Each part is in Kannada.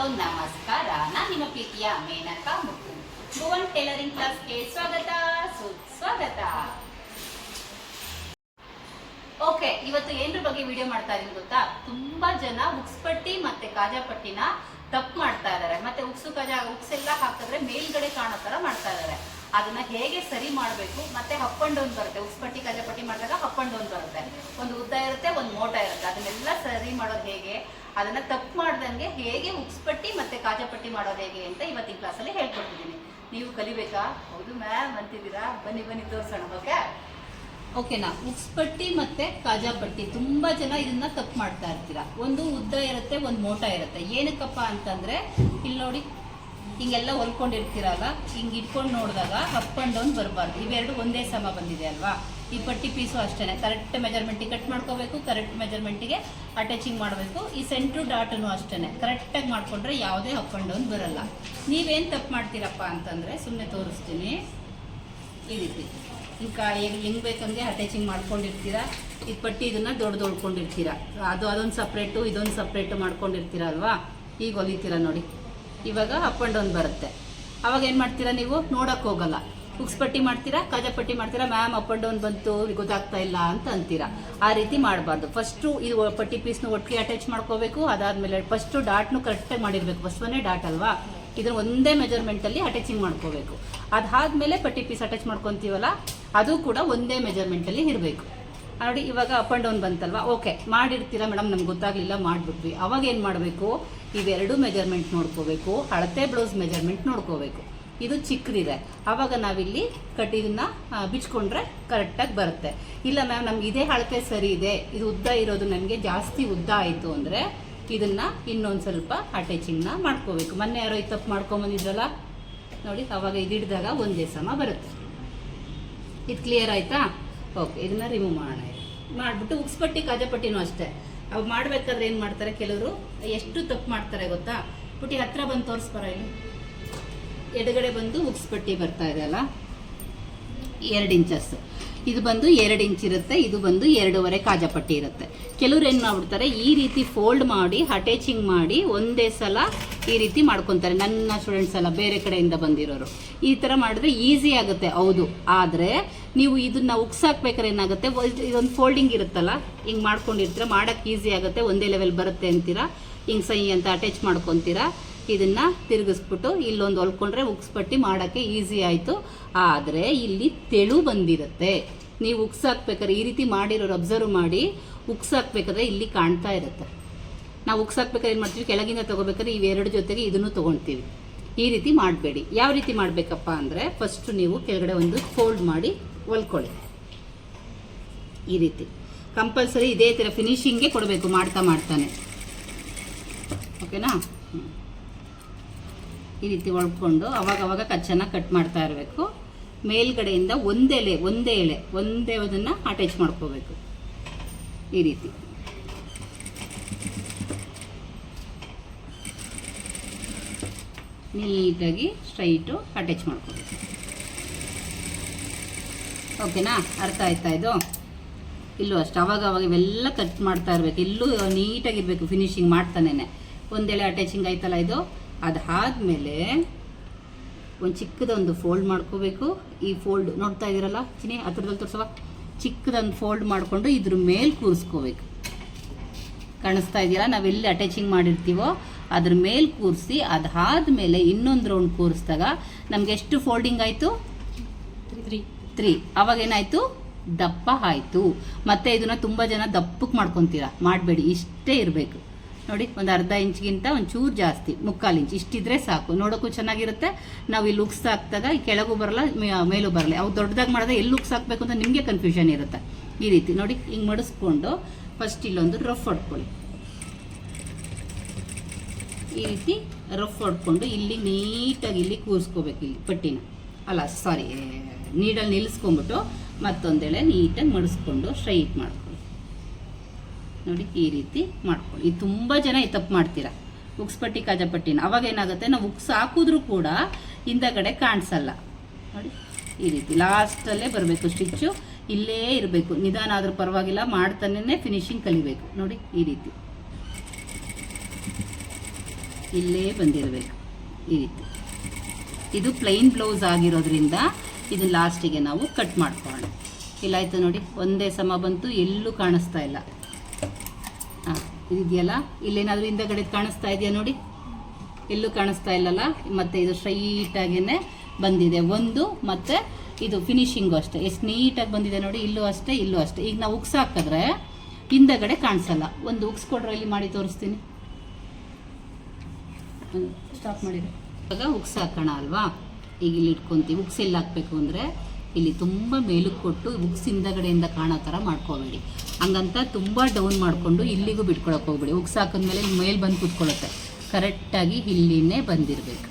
ನಮಸ್ಕಾರ. ನಾನು ನಿಮ್ಮ ಪ್ರೀತಿಯ ಮೇನಕಾ ಮುಕು ಭುವನ್ ಟೈಲರಿಂಗ್ ಕ್ಲಾಸ್ಗೆ ಸ್ವಾಗತ. ಸುಸ್ವಾಗತ. ಓಕೆ, ಇವತ್ತು ಏನ್ರ ಬಗ್ಗೆ ವಿಡಿಯೋ ಮಾಡ್ತಾ ಇದೀನಿ ಗೊತ್ತಾ? ತುಂಬಾ ಜನ ಉಕ್ಸ್ ಪಟ್ಟಿ ಮತ್ತೆ ಕಾಜಾ ಪಟ್ಟಿನ ತಪ್ಪು ಮಾಡ್ತಾ ಇದ್ದಾರೆ ಮತ್ತೆ ಉಕ್ಸು, ಕಾಜಾ ಉಕ್ಸ್ ಎಲ್ಲ ಹಾಕಿದ್ರೆ ಮೇಲ್ಗಡೆ ಕಾಣೋ ತರ ಮಾಡ್ತಾ ಇದಾರೆ. ಅದನ್ನ ಹೇಗೆ ಸರಿ ಮಾಡಬೇಕು, ಮತ್ತೆ ಹಪ್ಪಂಡು ಅಂಡ್ ಬರುತ್ತೆ. ಉಸ್ಪಟ್ಟಿ ಕಲ್ಲೆಪಟ್ಟಿ ಮಾಡಿದಾಗ ಹಪ್ಪಂಡು ಅಂಡ್ ಬರುತ್ತೆ. ಒಂದು ಉದ್ದ ಇರುತ್ತೆ, ಒಂದು ಮೋಟ ಇರುತ್ತೆ. ಅದನ್ನೆಲ್ಲ ಸರಿ ಮಾಡೋದು ಹೇಗೆ, ಅದನ್ನ ತಪ್ಪು ಮಾಡ್ದಂಗೆ ಹೇಗೆ ಉಕ್ಸ್ಪಟ್ಟಿ ಮತ್ತೆ ಕಾಜಪಟ್ಟಿ ಮಾಡೋದು ಹೇಗೆ ಅಂತ ಇವತ್ತಿನ ಕ್ಲಾಸಲ್ಲಿ ಹೇಳ್ಕೊಡ್ತಿದ್ದೀನಿ. ನೀವು ಕಲಿಬೇಕಾ? ಹೌದು ಮ್ಯಾಮ್ ಅಂತಿದ್ದೀರಾ? ಬನ್ನಿ ಬನ್ನಿ, ತೋರಿಸೋಣ. ಓಕೆ ಓಕೆನಾ ಉಸ್ಪಟ್ಟಿ ಮತ್ತೆ ಕಾಜಾಪಟ್ಟಿ, ತುಂಬಾ ಜನ ಇದನ್ನ ತಪ್ಪು ಮಾಡ್ತಾ ಇರ್ತೀರಾ. ಒಂದು ಉದ್ದ ಇರುತ್ತೆ, ಒಂದು ಮೋಟ ಇರುತ್ತೆ. ಏನಕ್ಕಪ್ಪ ಅಂತಂದ್ರೆ, ಇಲ್ಲಿ ನೋಡಿ ಹಿಂಗೆಲ್ಲ ಹೊಲ್ಕೊಂಡಿರ್ತೀರಲ್ಲ, ಹಿಂಗೆ ಇಟ್ಕೊಂಡು ನೋಡಿದಾಗ ಅಪ್ ಅಂಡ್ ಡೌನ್ ಬರಬಾರ್ದು. ಇವೆರಡು ಒಂದೇ ಸಮ ಬಂದಿದೆ ಅಲ್ವಾ? ಈ ಪಟ್ಟಿ ಪೀಸು ಅಷ್ಟೇ ಕರೆಕ್ಟ್ ಮೆಜರ್ಮೆಂಟಿಗೆ ಕಟ್ ಮಾಡ್ಕೋಬೇಕು ಕರೆಕ್ಟ್ ಮೆಜರ್ಮೆಂಟಿಗೆ ಅಟ್ಯಾಚಿಂಗ್ ಮಾಡಬೇಕು. ಈ ಸೆಂಟ್ರು ಡಾಟನು ಅಷ್ಟೇ ಕರೆಕ್ಟಾಗಿ ಮಾಡಿಕೊಂಡ್ರೆ ಯಾವುದೇ ಅಪ್ ಆ್ಯಂಡ್ ಡೌನ್ ಬರಲ್ಲ. ನೀವೇನು ತಪ್ಪು ಮಾಡ್ತೀರಪ್ಪ ಅಂತಂದರೆ ಸುಮ್ಮನೆ ತೋರಿಸ್ತೀನಿ. ಈ ರೀತಿ. ಈಗ ಹೆಂಗ್ ಬೇಕಂದ್ರೆ ಅಟ್ಯಾಚಿಂಗ್ ಮಾಡ್ಕೊಂಡಿರ್ತೀರಾ? ಈ ಪಟ್ಟಿ ಇದನ್ನು ದೊಡ್ಡ ದೊಡ್ಕೊಂಡಿರ್ತೀರಾ ಅದು, ಅದೊಂದು ಸಪ್ರೇಟು ಇದೊಂದು ಸಪ್ರೇಟು ಮಾಡ್ಕೊಂಡಿರ್ತೀರ ಅಲ್ವಾ? ಈಗ ಹೊಲಿತೀರ ನೋಡಿ. ಇವಾಗ ಅಪ್ ಆ್ಯಂಡ್ ಡೌನ್ ಬರುತ್ತೆ. ಅವಾಗ ಏನು ಮಾಡ್ತೀರಾ ನೀವು? ನೋಡಕ್ಕೆ ಹೋಗಲ್ಲ. ಉಕ್ಸ್ ಪಟ್ಟಿ ಮಾಡ್ತೀರಾ? ಕಾಜಾ ಪಟ್ಟಿ ಮಾಡ್ತೀರಾ? ಮ್ಯಾಮ್ ಅಪ್ ಆ್ಯಂಡ್ ಡೌನ್ ಬಂತು ಗೊತ್ತಾಗ್ತಾ ಇಲ್ಲ ಅಂತ ಅಂತೀರಾ. ಆ ರೀತಿ ಮಾಡಬಾರ್ದು. ಫಸ್ಟು ಇದು ಪಟ್ಟಿ ಪೀಸ್ನ ಒಟ್ಟಿಗೆ ಅಟ್ಯಾಚ್ ಮಾಡ್ಕೋಬೇಕು. ಅದಾದಮೇಲೆ ಫಸ್ಟು ಡಾಟ್ನು ಕರೆಕ್ಟಾಗಿ ಮಾಡಿರಬೇಕು. ಫಸ್ಟ್ವನ್ನೇ ಡಾಟ್ ಅಲ್ವಾ? ಇದನ್ನು ಒಂದೇ ಮೆಜರ್ಮೆಂಟಲ್ಲಿ ಅಟ್ಯಾಚಿಂಗ್ ಮಾಡ್ಕೋಬೇಕು. ಅದಾದಮೇಲೆ ಪಟ್ಟಿ ಪೀಸ್ ಅಟ್ಯಾಚ್ ಮಾಡ್ಕೊತೀವಲ್ಲ, ಅದು ಕೂಡ ಒಂದೇ ಮೆಜರ್ಮೆಂಟಲ್ಲಿ ಇರಬೇಕು. ನೋಡಿ ಇವಾಗ ಅಪ್ ಆ್ಯಂಡ್ ಡೌನ್ ಬಂತಲ್ವಾ? ಓಕೆ ಮಾಡಿರ್ತೀರಾ ಮೇಡಮ್ ನಮ್ಗೆ ಗೊತ್ತಾಗಲಿಲ್ಲ, ಮಾಡಿಬಿಟ್ವಿ. ಅವಾಗ ಏನು ಮಾಡಬೇಕು? ಇವೆರಡು ಮೆಜರ್ಮೆಂಟ್ ನೋಡ್ಕೋಬೇಕು, ಅಳತೆ ಬ್ಲೌಸ್ ಮೆಜರ್ಮೆಂಟ್ ನೋಡ್ಕೋಬೇಕು. ಇದು ಚಿಕ್ಕದಿದೆ. ಆವಾಗ ನಾವಿಲ್ಲಿ ಕಟ್ ಇದನ್ನ ಬಿಚ್ಕೊಂಡ್ರೆ ಕರೆಕ್ಟಾಗಿ ಬರುತ್ತೆ. ಇಲ್ಲ ಮ್ಯಾಮ್ ನಮ್ಗೆ ಇದೇ ಅಳತೆ ಸರಿ ಇದೆ. ಇದು ಉದ್ದ ಇರೋದು ನನಗೆ ಜಾಸ್ತಿ ಉದ್ದ ಆಯಿತು ಅಂದರೆ ಇದನ್ನ ಇನ್ನೊಂದು ಸ್ವಲ್ಪ ಅಟ್ಯಾಚಿಂಗ್ನ ಮಾಡ್ಕೋಬೇಕು. ಮೊನ್ನೆ ಯಾರೋ ಈ ತಪ್ಪು ಮಾಡ್ಕೊಂಬಂದಿದ್ರಲ್ಲ ನೋಡಿ, ಅವಾಗ ಇದು ಹಿಡಿದಾಗ ಒಂದೇ ಸಮ ಬರುತ್ತೆ. ಇದು ಕ್ಲಿಯರ್ ಆಯ್ತಾ? ಓಕೆ, ಇದನ್ನ ರಿಮೂವ್ ಮಾಡೋಣ ಮಾಡಿಬಿಟ್ಟು ಉಕ್ಸ್ಪಟ್ಟಿ ಕಾಜಾಪಟ್ಟಿನೂ ಅಷ್ಟೇ. ಅವು ಮಾಡ್ಬೇಕಾದ್ರೆ ಏನು ಮಾಡ್ತಾರೆ ಕೆಲವರು? ಎಷ್ಟು ತಪ್ಪು ಮಾಡ್ತಾರೆ ಗೊತ್ತಾ? ಪುಟಿ ಹತ್ರ ಬಂದು ತೋರಿಸ್ಬಾರ ಇಲ್ಲಿ ಎಡಗಡೆ ಬಂದು ಉಕ್ಸ್ಪಟ್ಟಿ ಬರ್ತಾ ಇದೆ ಅಲ್ಲ? ಎರಡು ಇಂಚಸ್ ಇದು ಬಂದು ಎರಡು ಇಂಚ್ ಇರುತ್ತೆ, ಇದು ಬಂದು ಎರಡೂವರೆ ಕಾಜಾಪಟ್ಟಿ ಇರುತ್ತೆ. ಕೆಲವ್ರು ಏನು ಮಾಡ್ಬಿಡ್ತಾರೆ, ಈ ರೀತಿ ಫೋಲ್ಡ್ ಮಾಡಿ ಅಟ್ಯಾಚಿಂಗ್ ಮಾಡಿ ಒಂದೇ ಸಲ ಈ ರೀತಿ ಮಾಡ್ಕೊತಾರೆ. ನನ್ನ ಸ್ಟೂಡೆಂಟ್ಸ್ ಎಲ್ಲ ಬೇರೆ ಕಡೆಯಿಂದ ಬಂದಿರೋರು. ಈ ಥರ ಮಾಡಿದ್ರೆ ಈಸಿ ಆಗುತ್ತೆ. ಹೌದು. ಆದರೆ ನೀವು ಇದನ್ನ ಉಕ್ಸಾಕ್ಬೇಕಾದ್ರೆ ಏನಾಗುತ್ತೆ? ಇದೊಂದು ಫೋಲ್ಡಿಂಗ್ ಇರುತ್ತಲ್ಲ, ಹಿಂಗೆ ಮಾಡ್ಕೊಂಡಿರ್ತೀರ ಮಾಡೋಕ್ಕೆ ಈಸಿ ಆಗುತ್ತೆ. ಒಂದೇ ಲೆವೆಲ್ ಬರುತ್ತೆ ಅಂತೀರಾ? ಹಿಂಗೆ ಸೈ ಅಂತ ಅಟ್ಯಾಚ್ ಮಾಡ್ಕೊತೀರಾ? ಇದನ್ನ ತಿರುಗಿಸ್ಬಿಟ್ಟು ಇಲ್ಲೊಂದು ಹೊಲ್ಕೊಂಡ್ರೆ ಉಗ್ಸ್ಪಟ್ಟಿ ಮಾಡೋಕ್ಕೆ ಈಸಿ ಆಯಿತು. ಆದರೆ ಇಲ್ಲಿ ತೆಳು ಬಂದಿರುತ್ತೆ. ನೀವು ಉಕ್ಸ್ ಹಾಕ್ಬೇಕಾದ್ರೆ ಈ ರೀತಿ ಮಾಡಿರೋರು ಅಬ್ಸರ್ವ್ ಮಾಡಿ ಉಕ್ಸ್ ಹಾಕ್ಬೇಕಾದ್ರೆ ಇಲ್ಲಿ ಕಾಣ್ತಾ ಇರುತ್ತೆ. ನಾವು ಉಕ್ಸ್ ಹಾಕ್ಬೇಕಾದ್ರೆ ಏನು ಮಾಡ್ತೀವಿ? ಕೆಳಗಿಂದ ತೊಗೋಬೇಕಾದ್ರೆ ಇವೆರಡು ಜೊತೆಗೆ ಇದನ್ನು ತೊಗೊಳ್ತೀವಿ ಈ ರೀತಿ ಮಾಡಬೇಡಿ. ಯಾವ ರೀತಿ ಮಾಡಬೇಕಪ್ಪ ಅಂದರೆ ಫಸ್ಟ್ ನೀವು ಕೆಳಗಡೆ ಒಂದು ಫೋಲ್ಡ್ ಮಾಡಿ ಹೊಲ್ಕೊಳ್ಳಿ. ಈ ರೀತಿ. ಕಂಪಲ್ಸರಿ ಇದೇ ಥರ ಫಿನಿಶಿಂಗೇ ಕೊಡಬೇಕು. ಮಾಡ್ತಾ ಮಾಡ್ತಾನೆ. ಓಕೆನಾ. ಈ ರೀತಿ ಒಳ್ಕೊಂಡು ಅವಾಗವಾಗ ಅವಾಗ ಕಚ್ಚನ ಕಟ್ ಮಾಡ್ತಾ ಇರಬೇಕು. ಮೇಲ್ಗಡೆಯಿಂದ ಒಂದೆಲೆ ಒಂದೇ ಎಲೆ, ಒಂದೇ ಅದನ್ನು ಅಟ್ಯಾಚ್ ಮಾಡ್ಕೋಬೇಕು. ಈ ರೀತಿ. ನೀಟಾಗಿ ಸ್ಟ್ರೈಟು ಅಟ್ಯಾಚ್ ಮಾಡ್ಕೋಬೇಕು. ಓಕೆನಾ? ಅರ್ಥ ಆಯ್ತಾ ಇದು? ಇಲ್ಲೂ ಅಷ್ಟು. ಅವಾಗ ಅವಾಗ ಇವೆಲ್ಲ ಕಟ್ ಮಾಡ್ತಾ ಇರಬೇಕು. ಇಲ್ಲೂ ನೀಟಾಗಿರಬೇಕು. ಫಿನಿಶಿಂಗ್ ಮಾಡ್ತಾನೇ ಒಂದೆಲೆ ಅಟ್ಯಾಚಿಂಗ್ ಆಯ್ತಲ್ಲ ಇದು? ಅದಾದಮೇಲೆ ಒಂದು ಚಿಕ್ಕದೊಂದು ಫೋಲ್ಡ್ ಮಾಡ್ಕೋಬೇಕು. ಈ ಫೋಲ್ಡ್ ನೋಡ್ತಾ ಇದ್ದೀರಲ್ಲ ಚಿನಿ ಹತ್ರದಲ್ಲಿ ತೋರಿಸುವ ಚಿಕ್ಕದೊಂದು ಫೋಲ್ಡ್ ಮಾಡಿಕೊಂಡು ಇದ್ರ ಮೇಲೆ ಕೂರಿಸ್ಕೋಬೇಕು. ಕಾಣಿಸ್ತಾ ಇದೆಯಲ್ಲ ನಾವು ಎಲ್ಲಿ ಅಟ್ಯಾಚಿಂಗ್ ಮಾಡಿರ್ತೀವೋ ಅದ್ರ ಮೇಲೆ ಕೂರಿಸಿ ಅದಾದಮೇಲೆ ಇನ್ನೊಂದು ರೌಂಡ್ ಕೂರಿಸಿದಾಗ ನಮ್ಗೆ ಎಷ್ಟು ಫೋಲ್ಡಿಂಗ್ ಆಯಿತು? ತ್ರೀ ಅವಾಗ ಏನಾಯ್ತು? ದಪ್ಪ ಆಯಿತು. ಮತ್ತೆ ಇದನ್ನ ತುಂಬ ಜನ ದಪ್ಪಕ್ಕೆ ಮಾಡ್ಕೊತೀರ? ಮಾಡಬೇಡಿ ಇಷ್ಟೇ ಇರಬೇಕು. ನೋಡಿ, ಒಂದು ಅರ್ಧ ಇಂಚ್ಗಿಂತ ಒಂದು ಚೂರು ಜಾಸ್ತಿ, ಮುಕ್ಕಾಲು ಇಂಚ್. ಇಷ್ಟಿದ್ರೆ ಸಾಕು. ನೋಡೋಕ್ಕೂ ಚೆನ್ನಾಗಿರುತ್ತೆ. ನಾವು ಇಲ್ಲಿ ಲುಕ್ಸ್ ಹಾಕಿದಾಗ ಈ ಕೆಳಗೂ ಬರಲ್ಲ ಮೇಲೂ ಬರಲ್ಲ. ಅವು ದೊಡ್ಡದಾಗಿ ಮಾಡಿದ್ರೆ ಎಲ್ಲಿ ಲುಕ್ಸ್ ಹಾಕಬೇಕು ಅಂತ ನಿಮಗೆ ಕನ್ಫ್ಯೂಷನ್ ಇರುತ್ತೆ. ಈ ರೀತಿ ನೋಡಿ, ಹಿಂಗೆ ಮಡಿಸ್ಕೊಂಡು ಫಸ್ಟ್ ಇಲ್ಲೊಂದು ರಫ್ ಹೊಡ್ಕೊಳ್ಳಿ. ಈ ರೀತಿ ರಫ್ ಹೊಡ್ಕೊಂಡು ಇಲ್ಲಿ ನೀಟಾಗಿ ಇಲ್ಲಿ ಕೂರಿಸ್ಕೋಬೇಕು ಇಲ್ಲಿ ಪಟ್ಟಿನ. ಅಲ್ಲ ಸಾರಿ ನೀಡಲ್ಲಿ ನಿಲ್ಲಿಸ್ಕೊಂಬಿಟ್ಟು ಮತ್ತೊಂದೆಳೆ ನೀಟಾಗಿ ಮಡಿಸ್ಕೊಂಡು ಸ್ಟ್ರೈಟ್ ಮಾಡ್ಕೊಳ್ಳಿ ನೋಡಿ ಈ ರೀತಿ ಮಾಡ್ಕೊಳ್ಳಿ ಇದು ತುಂಬ ಜನ ಈ ತಪ್ಪು ಮಾಡ್ತೀರಾ? ಉಕ್ಸ್ ಪಟ್ಟಿ ಕಾಜಪಟ್ಟಿನ ಅವಾಗ ಏನಾಗುತ್ತೆ, ನಾವು ಉಕ್ಸ್ ಹಾಕಿದ್ರೂ ಕೂಡ ಹಿಂದಗಡೆ ಕಾಣಿಸಲ್ಲ. ನೋಡಿ, ಈ ರೀತಿ. ಲಾಸ್ಟಲ್ಲೇ ಬರಬೇಕು ಸ್ಟಿಚ್ಚು. ಇಲ್ಲೇ ಇರಬೇಕು. ನಿಧಾನ ಆದರೂ ಪರವಾಗಿಲ್ಲ ಮಾಡ್ತಾನೆ ಫಿನಿಶಿಂಗ್ ಕಲಿಬೇಕು. ನೋಡಿ, ಈ ರೀತಿ. ಇಲ್ಲೇ ಬಂದಿರಬೇಕು. ಈ ರೀತಿ. ಇದು ಪ್ಲೈನ್ ಬ್ಲೌಸ್ ಆಗಿರೋದ್ರಿಂದ ಇದು ಲಾಸ್ಟಿಗೆ ನಾವು ಕಟ್ ಮಾಡ್ಕೊಳ್ಳೋಣ. ಇಲ್ಲಾಯ್ತು ನೋಡಿ. ಒಂದೇ ಸಮ ಬಂತು, ಎಲ್ಲೂ ಕಾಣಿಸ್ತಾ ಇಲ್ಲ. ಇದೆಯಲ್ಲ? ಇಲ್ಲೇನಾದರೂ ಹಿಂದಗಡೆ ಕಾಣಿಸ್ತಾ ಇದೆಯಾ ನೋಡಿ? ಎಲ್ಲೂ ಕಾಣಿಸ್ತಾ ಇಲ್ಲಲ್ಲ? ಮತ್ತು ಇದು ಸ್ಟ್ರೈಟಾಗೇ ಬಂದಿದೆ. ಒಂದು, ಮತ್ತು ಇದು ಫಿನಿಶಿಂಗು ಅಷ್ಟೇ. ಎಷ್ಟು ನೀಟಾಗಿ ಬಂದಿದೆ ನೋಡಿ, ಇಲ್ಲೂ ಅಷ್ಟೇ ಇಲ್ಲೂ ಅಷ್ಟೇ. ಈಗ ನಾವು ಉಕ್ಸ್ ಹಾಕಿದ್ರೆ ಹಿಂದಗಡೆ ಕಾಣಿಸಲ್ಲ. ಒಂದು ಉಕ್ಸ್ ಕೊಡ್ರೆ ಇಲ್ಲಿ ಮಾಡಿ ತೋರಿಸ್ತೀನಿ. ಸ್ಟಾಪ್ ಮಾಡಿದೆ. ಇವಾಗ ಉಕ್ಸ್ ಹಾಕೋಣ ಅಲ್ವಾ? ಈಗ ಇಲ್ಲಿ ಇಟ್ಕೊತೀವಿ. ಉಕ್ಸ್ ಎಲ್ಲಿ ಹಾಕಬೇಕು ಅಂದರೆ ಇಲ್ಲಿ ತುಂಬ ಮೇಲಕ್ಕೆ ಕೊಟ್ಟು ಉಕ್ಸ್ ಹಿಂದಗಡೆಯಿಂದ ಕಾಣೋ ಥರ ಮಾಡ್ಕೋಬೇಡಿ. ಹಂಗಂತ ತುಂಬ ಡೌನ್ ಮಾಡಿಕೊಂಡು ಇಲ್ಲಿಗೂ ಬಿಟ್ಕೊಳಕ್ಕೆ ಹೋಗ್ಬೇಡಿ. ಉಕ್ಸ್ ಹಾಕಿದ್ಮೇಲೆ ಮೇಲೆ ಬಂದು ಕೂತ್ಕೊಳ್ಳುತ್ತೆ. ಕರೆಕ್ಟಾಗಿ ಇಲ್ಲಿನೇ ಬಂದಿರಬೇಕು.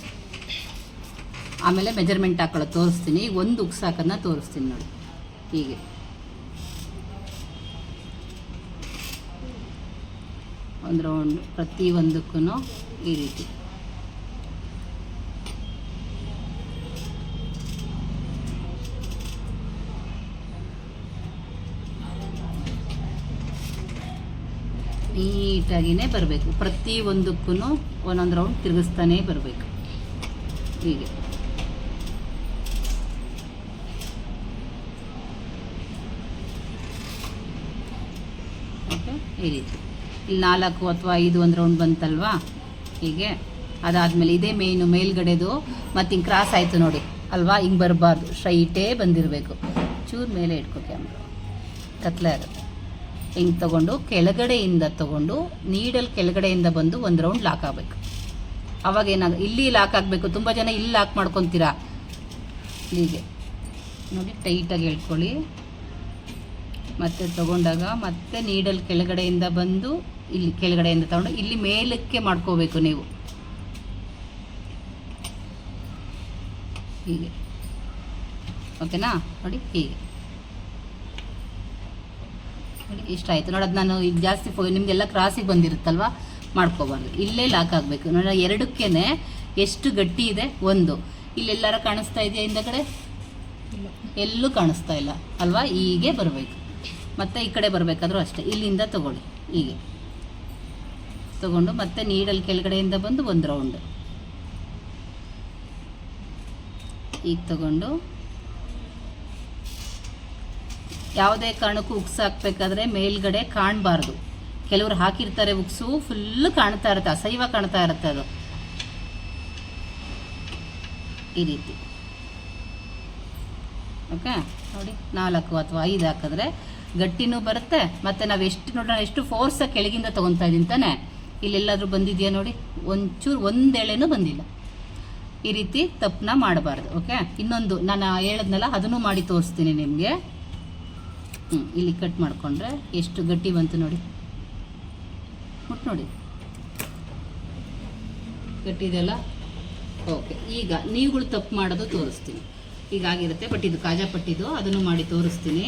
ಆಮೇಲೆ ಮೆಜರ್ಮೆಂಟ್ ಹಾಕೊಳ್ಳೋದು ತೋರಿಸ್ತೀನಿ. ಈಗ ಒಂದು ಉಕ್ಸ್ ಹಾಕೋದನ್ನ ತೋರಿಸ್ತೀನಿ ನೋಡಿ. ಹೀಗೆ. ಒಂದು ರೌಂಡ್ ಪ್ರತಿಯೊಂದಕ್ಕೂ ಈ ರೀತಿ. ನೀಟಾಗಿಯೇ ಬರಬೇಕು. ಪ್ರತಿ ಒಂದಕ್ಕೂ ಒಂದೊಂದು ರೌಂಡ್ ತಿರುಗಿಸ್ತಾನೇ ಬರಬೇಕು. ಹೀಗೆ. ಓಕೆ ಈ ರೀತಿ. ಇಲ್ಲಿ ನಾಲ್ಕು ಅಥವಾ ಐದು ಒಂದು ರೌಂಡ್ ಬಂತಲ್ವಾ? ಹೀಗೆ. ಅದಾದಮೇಲೆ ಇದೇ ಮೇಯ್ನು ಮೇಲ್ಗಡೆದು ಮತ್ತು ಹಿಂಗೆ ಕ್ರಾಸ್ ಆಯಿತು ನೋಡಿ. ಅಲ್ವಾ? ಹಿಂಗೆ ಬರಬಾರ್ದು. ಸ್ಟ್ರೈಟೇ ಬಂದಿರಬೇಕು. ಚೂರು ಮೇಲೆ ಇಟ್ಕೋ ಕ್ಯಾಮ್ರಾ ಕತ್ಲೆ ಇರುತ್ತೆ. ಹಿಂಗೆ ತಗೊಂಡು, ಕೆಳಗಡೆಯಿಂದ ತಗೊಂಡು ನೀಡಲ್ ಕೆಳಗಡೆಯಿಂದ ಬಂದು ಒಂದು ರೌಂಡ್ ಲಾಕ್ ಆಗಬೇಕು. ಅವಾಗ ಏನಾಗ, ಇಲ್ಲಿ ಲಾಕ್ ಆಗಬೇಕು. ತುಂಬ ಜನ ಇಲ್ಲಿ ಲಾಕ್ ಮಾಡ್ಕೊತೀರಾ? ಹೀಗೆ. ನೋಡಿ ಟೈಟಾಗಿ ಹೇಳ್ಕೊಳ್ಳಿ. ಮತ್ತೆ ತಗೊಂಡಾಗ ಮತ್ತೆ ನೀಡಲ್ ಕೆಳಗಡೆಯಿಂದ ಬಂದು, ಇಲ್ಲಿ ಕೆಳಗಡೆಯಿಂದ ತಗೊಂಡು, ಇಲ್ಲಿ ಮೇಲಕ್ಕೆ ಮಾಡ್ಕೋಬೇಕು ನೀವು. ಹೀಗೆ. ಓಕೆನಾ ನೋಡಿ, ಹೀಗೆ. ಇಷ್ಟ ಆಯಿತು. ನೋಡೋದು ನಾನು ಈಗ ಜಾಸ್ತಿ ಫೋ ನಿಮಗೆಲ್ಲ ಕ್ರಾಸಿಗೆ ಬಂದಿರುತ್ತಲ್ವ? ಮಾಡ್ಕೋಬಾರ್ದು. ಇಲ್ಲೇ ಲಾಕ್ ಆಗಬೇಕು. ನೋಡಿ ಎರಡಕ್ಕೇ ಎಷ್ಟು ಗಟ್ಟಿ ಇದೆ? ಒಂದು. ಇಲ್ಲೆಲ್ಲಾರ ಕಾಣಿಸ್ತಾ ಇದೆಯಾ ಹಿಂದಗಡೆ ಎಲ್ಲೂ ಕಾಣಿಸ್ತಾ ಇಲ್ಲ. ಅಲ್ವಾ? ಹೀಗೆ ಬರಬೇಕು. ಮತ್ತು ಈ ಕಡೆ ಬರಬೇಕಾದ್ರೂ ಅಷ್ಟೇ. ಇಲ್ಲಿಂದ ತಗೊಳ್ಳಿ. ಹೀಗೆ. ತಗೊಂಡು ಮತ್ತೆ ನೀಡಲ್ ಕೆಳಗಡೆಯಿಂದ ಬಂದು ಒಂದು ರೌಂಡ್ ಈಗ ತಗೊಂಡು ಯಾವುದೇ ಕಾರಣಕ್ಕೂ ಉಕ್ಸ್ ಹಾಕ್ಬೇಕಾದ್ರೆ ಮೇಲ್ಗಡೆ ಕಾಣಬಾರ್ದು. ಕೆಲವರು ಹಾಕಿರ್ತಾರೆ ಉಕ್ಸು ಫುಲ್ಲು ಕಾಣ್ತಾ ಇರುತ್ತೆ ಅಸೈವ ಕಾಣ್ತಾ ಇರುತ್ತೆ ಅದು. ಈ ರೀತಿ. ಓಕೆ ನೋಡಿ, ನಾಲ್ಕು ಅಥವಾ ಐದು ಹಾಕಿದ್ರೆ ಗಟ್ಟಿನೂ ಬರುತ್ತೆ. ಮತ್ತು ನಾವು ಎಷ್ಟು ನೋಡೋಣ ಎಷ್ಟು ಫೋರ್ಸಾಗಿ ಕೆಳಗಿಂದ ತೊಗೊತಾ ಇದ್ದೀನಿ ತಾನೆ? ಇಲ್ಲೆಲ್ಲಾದರೂ ಬಂದಿದೆಯಾ ನೋಡಿ? ಒಂಚೂರು, ಒಂದೇಳೆನೂ ಬಂದಿಲ್ಲ. ಈ ರೀತಿ ತಪ್ಪನ್ನ ಮಾಡಬಾರ್ದು ಓಕೆ ಇನ್ನೊಂದು, ನಾನು ಹೇಳಿದ್ನಲ್ಲ, ಅದನ್ನು ಮಾಡಿ ತೋರಿಸ್ತೀನಿ ನಿಮಗೆ. ಇಲ್ಲಿ ಕಟ್ ಮಾಡಿಕೊಂಡ್ರೆ ಎಷ್ಟು ಗಟ್ಟಿ ಬಂತು ನೋಡಿ. ಮುಟ್ಟು ನೋಡಿ. ಗಟ್ಟಿದೆಯಲ್ಲ? ಓಕೆ ಈಗ ನೀವುಗಳು ತಪ್ಪು ಮಾಡೋದು ತೋರಿಸ್ತೀನಿ. ಈಗ ಆಗಿರುತ್ತೆ ಬಟ್ ಇದು ಕಾಜಾ ಪಟ್ಟಿದು, ಅದನ್ನು ಮಾಡಿ ತೋರಿಸ್ತೀನಿ.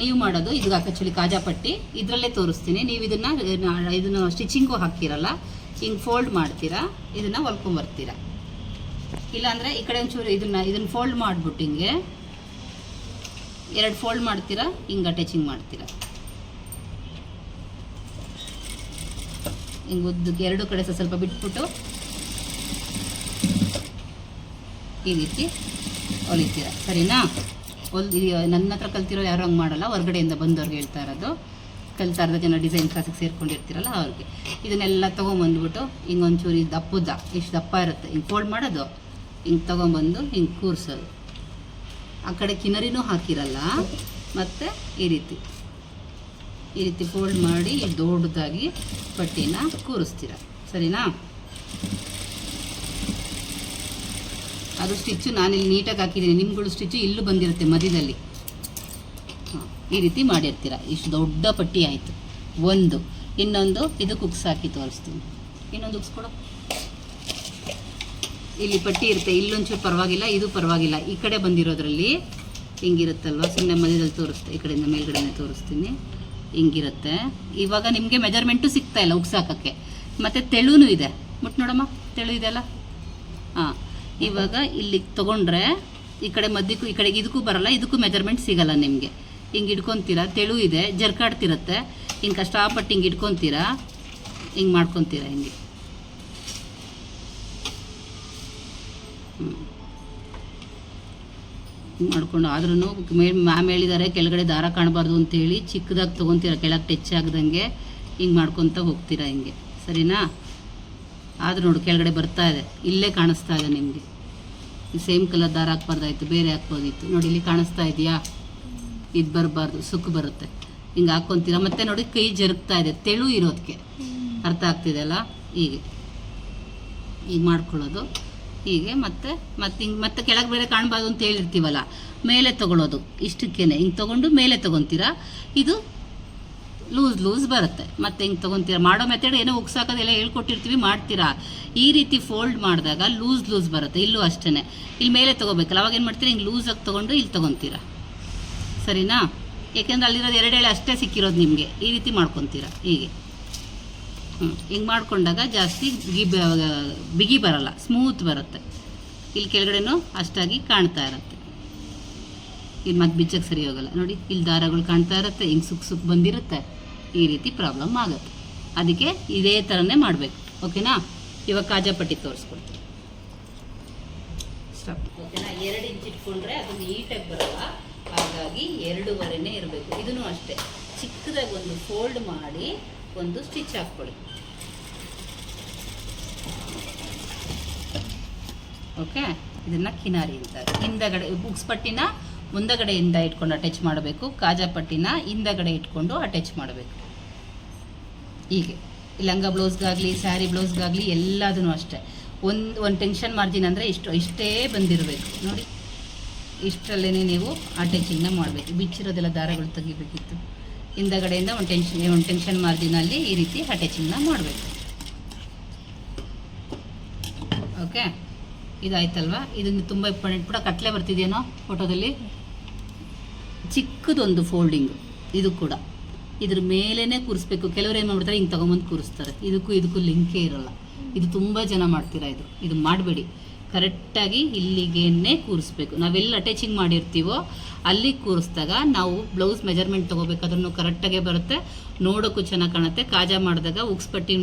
ನೀವು ಮಾಡೋದು, ಇದು ಆಕ್ಚುಲಿ ಕಾಜಾ ಪಟ್ಟಿ, ಇದರಲ್ಲೇ ತೋರಿಸ್ತೀನಿ. ನೀವು ಇದನ್ನು ಇದನ್ನು ಸ್ಟಿಚಿಂಗು ಹಾಕ್ತಿರಲ್ಲ, ಹಿಂಗೆ ಫೋಲ್ಡ್ ಮಾಡ್ತೀರಾ, ಇದನ್ನು ಹೊಲ್ಕೊಂಬರ್ತೀರಾ. ಇಲ್ಲಾಂದರೆ ಈ ಕಡೆ ಒಂಚೂರು ಇದನ್ನು ಇದನ್ನು ಫೋಲ್ಡ್ ಮಾಡಿಬಿಟ್ಟು ಹಿಂಗೆ ಎರಡು ಫೋಲ್ಡ್ ಮಾಡ್ತೀರಾ, ಹಿಂಗೆ ಅಟ್ಯಾಚಿಂಗ್ ಮಾಡ್ತೀರಾ? ಹಿಂಗೆ ಉದ್ದಕ್ಕೆ ಎರಡು ಕಡೆ ಸ್ವಲ್ಪ ಸ್ವಲ್ಪ ಬಿಟ್ಬಿಟ್ಟು ಈ ರೀತಿ ಹೊಲಿತೀರ, ಸರಿನಾ? ಹೊಲ್ ನನ್ನ ಹತ್ರ ಕಲ್ತಿರೋ ಯಾರು ಹಂಗೆ ಮಾಡಲ್ಲ, ಹೊರಗಡೆಯಿಂದ ಬಂದವ್ರಿಗೆ ಹೇಳ್ತಾ ಇರೋದು. ಕಲ್ತಾ ಇರೋದು ಜನ ಡಿಸೈನ್ ಕ್ಲಾಸಿಗೆ ಸೇರ್ಕೊಂಡಿರ್ತೀರಲ್ಲ ಅವ್ರಿಗೆ. ಇದನ್ನೆಲ್ಲ ತೊಗೊಂಬಂದ್ಬಿಟ್ಟು ಹಿಂಗೆ ಒಂಚೂರು ಇದು ದಪ್ಪದ, ಇಷ್ಟು ದಪ್ಪ ಇರುತ್ತೆ. ಹಿಂಗೆ ಫೋಲ್ಡ್ ಮಾಡೋದು, ಹಿಂಗೆ ತೊಗೊಂಬಂದು ಹಿಂಗೆ ಕೂರಿಸೋದು. ಆ ಕಡೆ ಕಿನರಿನೂ ಹಾಕಿರಲ್ಲ. ಮತ್ತು ಈ ರೀತಿ. ಈ ರೀತಿ ಫೋಲ್ಡ್ ಮಾಡಿ ದೊಡ್ಡದಾಗಿ ಪಟ್ಟಿನ ಕೂರಿಸ್ತೀರ. ಸರಿನಾ? ಅದು ಸ್ಟಿಚ್ಚು ನಾನಿಲ್ಲಿ ನೀಟಾಗಿ ಹಾಕಿದ್ದೀನಿ. ನಿಮ್ಗಳು ಸ್ಟಿಚ್ಚು ಇಲ್ಲೂ ಬಂದಿರುತ್ತೆ ಮಧ್ಯದಲ್ಲಿ. ಹಾಂ, ಈ ರೀತಿ ಮಾಡಿರ್ತೀರ. ಇಷ್ಟು ದೊಡ್ಡ ಪಟ್ಟಿ ಆಯಿತು. ಒಂದು. ಇನ್ನೊಂದು, ಇದು ಕುಕ್ಸ್ ಹಾಕಿ ತೋರಿಸ್ತೀನಿ. ಇನ್ನೊಂದು ಉಕ್ಸ್ ಕೊಡು. ಇಲ್ಲಿ ಪಟ್ಟಿ ಇರುತ್ತೆ. ಇಲ್ಲೊಂಚೂರು ಪರವಾಗಿಲ್ಲ, ಇದು ಪರವಾಗಿಲ್ಲ. ಈ ಕಡೆ ಬಂದಿರೋದ್ರಲ್ಲಿ ಹಿಂಗಿರುತ್ತಲ್ವ? ಸುಮ್ಮನೆ ಮಧ್ಯದಲ್ಲಿ ತೋರಿಸ್ತೆ, ಈ ಕಡೆಯಿಂದ ಮೇಲ್ಗಡೆನೇ ತೋರಿಸ್ತೀನಿ. ಹಿಂಗಿರುತ್ತೆ. ಇವಾಗ ನಿಮಗೆ ಮೆಜರ್ಮೆಂಟು ಸಿಗ್ತಾ ಇಲ್ಲ ಉಗ್ಸಾಕೋಕ್ಕೆ. ಮತ್ತು ತೆಳುನೂ ಇದೆ. ಮುಟ್ಟು ನೋಡಮ್ಮ, ತೆಳು ಇದೆಯಲ್ಲ ಹಾಂ. ಇವಾಗ ಇಲ್ಲಿ ತೊಗೊಂಡ್ರೆ ಈ ಕಡೆ ಮಧ್ಯಕ್ಕೂ, ಈ ಕಡೆಗೆ ಇದಕ್ಕೂ ಬರಲ್ಲ, ಇದಕ್ಕೂ ಮೆಜರ್ಮೆಂಟ್ ಸಿಗಲ್ಲ ನಿಮಗೆ. ಹಿಂಗೆ ಇಟ್ಕೊತೀರಾ ತೆಳು ಇದೆ, ಜರ್ಕಾಡ್ತಿರತ್ತೆ. ಹಿಂಗೆ ಕಷ್ಟಪಟ್ಟು ಹಿಂಗೆ ಇಟ್ಕೊತೀರಾ ಹಿಂಗೆ ಮಾಡ್ಕೊತೀರಾ ಹಿಂಗೆ? ಮಾಡ್ಕೊಂಡು ಆದ್ರೂ ಮ್ಯಾಮ್ ಹೇಳಿದ್ದಾರೆ ಕೆಳಗಡೆ ದಾರ ಕಾಣಬಾರ್ದು ಅಂತೇಳಿ ಚಿಕ್ಕದಾಗಿ ತೊಗೊತೀರ, ಕೆಳಗೆ ಟಚ್ ಆಗ್ದಂಗೆ ಹಿಂಗೆ ಮಾಡ್ಕೊತ ಹೋಗ್ತೀರಾ ಹಿಂಗೆ. ಸರಿನಾ? ಆದ್ರೂ ನೋಡಿ, ಕೆಳಗಡೆ ಬರ್ತಾ ಇದೆ, ಇಲ್ಲೇ ಕಾಣಿಸ್ತಾ ಇದೆ ನಿಮಗೆ. ಸೇಮ್ ಕಲರ್ ದಾರ ಹಾಕ್ಬಾರ್ದಾಯ್ತು, ಬೇರೆ ಹಾಕ್ಬೋದಿತ್ತು. ನೋಡಿ, ಇಲ್ಲಿ ಕಾಣಿಸ್ತಾ ಇದೆಯಾ? ಇದು ಬರಬಾರ್ದು, ಸುಕ್ಕು ಬರುತ್ತೆ. ಹಿಂಗೆ ಹಾಕ್ಕೊಂತೀರ? ಮತ್ತೆ ನೋಡಿ, ಕೈ ಜರುಗ್ತಾ ಇದೆ, ತೆಳು ಇರೋದಕ್ಕೆ ಅರ್ಥ ಆಗ್ತಿದೆಯಲ್ಲ ಹೀಗೆ. ಈಗ ಮಾಡ್ಕೊಳ್ಳೋದು. ಹೀಗೆ ಮತ್ತೆ ಮತ್ತೆ ಹಿಂಗೆ, ಮತ್ತೆ ಕೆಳಗೆ ಬೇರೆ ಕಾಣಬಾರ್ದು ಅಂತ ಹೇಳಿರ್ತೀವಲ್ಲ, ಮೇಲೆ ತಗೊಳ್ಳೋದು ಇಷ್ಟಕ್ಕೇನೆ. ಹಿಂಗೆ ತಗೊಂಡು ಮೇಲೆ ತಗೊತೀರಾ? ಇದು ಲೂಸ್ ಲೂಸ್ ಬರುತ್ತೆ. ಮತ್ತೆ ಹಿಂಗೆ ತಗೊತೀರಾ? ಮಾಡೋ ಮೆಥಡ್ ಏನೋ ಉಗ್ಸಾಕೋದೆಲ್ಲ ಹೇಳ್ಕೊಟ್ಟಿರ್ತೀವಿ, ಮಾಡ್ತೀರಾ? ಈ ರೀತಿ ಫೋಲ್ಡ್ ಮಾಡಿದಾಗ ಲೂಸ್ ಲೂಸ್ ಬರುತ್ತೆ. ಇಲ್ಲೂ ಅಷ್ಟೇ ಇಲ್ಲಿ ಮೇಲೆ ತೊಗೋಬೇಕಲ್ಲ, ಅವಾಗ ಏನು ಮಾಡ್ತೀರಾ? ಹಿಂಗೆ ಲೂಸಾಗಿ ತೊಗೊಂಡು ಇಲ್ಲಿ ತೊಗೊತೀರಾ? ಸರಿನಾ? ಏಕೆಂದ್ರೆ ಅಲ್ಲಿರೋದು ಎರಡೇಳೆ ಅಷ್ಟೇ ಸಿಕ್ಕಿರೋದು ನಿಮಗೆ. ಈ ರೀತಿ ಮಾಡ್ಕೊತೀರಾ? ಹೀಗೆ. ಹಿಂಗೆ ಮಾಡಿಕೊಂಡಾಗ ಜಾಸ್ತಿ ಬಿಗಿ ಬಿಗಿ ಬರಲ್ಲ ಸ್ಮೂತ್ ಬರುತ್ತೆ. ಇಲ್ಲಿ ಕೆಳಗಡೆನೂ ಅಷ್ಟಾಗಿ ಕಾಣ್ತಾ ಇರುತ್ತೆ. ಇಲ್ಲಿ ಮತ್ತೆ ಬಿಚ್ಚಕ್ಕೆ ಸರಿ ಹೋಗಲ್ಲ. ನೋಡಿ, ಇಲ್ಲಿ ದಾರಗಳು ಕಾಣ್ತಾ ಇರುತ್ತೆ, ಹಿಂಗೆ ಸುಖ ಸುಕ್ ಬಂದಿರುತ್ತೆ. ಈ ರೀತಿ ಪ್ರಾಬ್ಲಮ್ ಆಗುತ್ತೆ. ಅದಕ್ಕೆ ಇದೇ ಥರನೇ ಮಾಡಬೇಕು. ಓಕೆನಾ? ಇವಾಗ ಕಾಜಾಪಟ್ಟಿ ತೋರಿಸ್ಕೊಡ್ತೀನಿ ಸ್ಟಾಪ್ ಓಕೆನಾ? ಎರಡು ಇಂಚ್ ಇಟ್ಕೊಂಡ್ರೆ ಅದು ನೀಟಾಗಿ ಬರಲ್ಲ. ಹಾಗಾಗಿ ಎರಡೂವರೆನೇ ಇರಬೇಕು. ಇದನ್ನು ಅಷ್ಟೇ. ಚಿಕ್ಕದಾಗಿ ಒಂದು ಫೋಲ್ಡ್ ಮಾಡಿ ಒಂದು ಸ್ಟಿಚ್ ಹಾಕ್ಕೊಳ್ಳಿ. ಓಕೆ ಇದನ್ನ ಕಿನಾರಿ ಅಂತಾರೆ ಹಿಂದಗಡೆ ಬುಕ್ಸ್ ಪಟ್ಟಿನ ಮುಂದಗಡೆಯಿಂದ ಇಟ್ಕೊಂಡು ಅಟ್ಯಾಚ್ ಮಾಡಬೇಕು. ಕಾಜಾ ಪಟ್ಟಿನ ಹಿಂದಗಡೆ ಇಟ್ಕೊಂಡು ಅಟ್ಯಾಚ್ ಮಾಡಬೇಕು. ಹೀಗೆ. ಲಂಗ ಬ್ಲೌಸ್ಗಾಗಲಿ ಸ್ಯಾರಿ ಬ್ಲೌಸ್ಗಾಗಲಿ ಎಲ್ಲದೂ ಅಷ್ಟೇ. ಒಂದು ಒಂದು ಟೆನ್ಷನ್ ಮಾರ್ಜಿನ್ ಅಂದರೆ ಇಷ್ಟು, ಇಷ್ಟೇ ಬಂದಿರಬೇಕು. ನೋಡಿ. ಇಷ್ಟರಲ್ಲೇ ನೀವು ಅಟ್ಯಾಚಿಂಗ್ನ ಮಾಡಬೇಕು. ಬಿಚ್ಚಿರೋದೆಲ್ಲ ದಾರಗಳು ತೆಗಿಬೇಕಿತ್ತು. ಹಿಂದಗಡೆಯಿಂದ ಒಂದು ಟೆನ್ಷನ್ ಒಂದು ಟೆನ್ಷನ್ ಮಾರ್ಜಿನಲ್ಲಿ ಈ ರೀತಿ ಅಟ್ಯಾಚಿಂಗ್ನ ಮಾಡಬೇಕು. ಓಕೆ ಇದಾಯ್ತಲ್ವಾ? ಇದನ್ನು ತುಂಬ ಇಂಪಾರ್ಟೆಂಟ್ ಕೂಡ ಕಟ್ಲೆ ಬರ್ತಿದೆಯೇನೋ ಫೋಟೋದಲ್ಲಿ ಚಿಕ್ಕದೊಂದು ಫೋಲ್ಡಿಂಗ್ ಇದು ಕೂಡ. ಇದ್ರ ಮೇಲೇ ಕೂರಿಸ್ಬೇಕು. ಕೆಲವರು ಏನು ಮಾಡ್ತಾರೆ ಹಿಂಗೆ ತೊಗೊಂಬಂದು ಕೂರಿಸ್ತಾರೆ. ಇದಕ್ಕೂ ಇದಕ್ಕೂ ಲಿಂಕೇ ಇರಲ್ಲ. ಇದು ತುಂಬ ಜನ ಮಾಡ್ತೀರಾ ಇದು? ಇದು ಮಾಡಬೇಡಿ. ಕರೆಕ್ಟಾಗಿ ಇಲ್ಲಿಗೇನೆ ಕೂರಿಸ್ಬೇಕು. ನಾವೆಲ್ಲಿ ಅಟ್ಯಾಚಿಂಗ್ ಮಾಡಿರ್ತೀವೋ, ಅಲ್ಲಿ ಕೂರಿಸಿದಾಗ ನಾವು ಬ್ಲೌಸ್ ಮೆಜರ್ಮೆಂಟ್ ತೊಗೋಬೇಕಾದ್ರೂ ಕರೆಕ್ಟಾಗೆ ಬರುತ್ತೆ. ನೋಡೋಕ್ಕೂ ಚೆನ್ನಾಗಿ ಕಾಣುತ್ತೆ. ಕಾಜಾ ಮಾಡಿದಾಗ ಉಕ್ಸ್ಪಟ್ಟಿ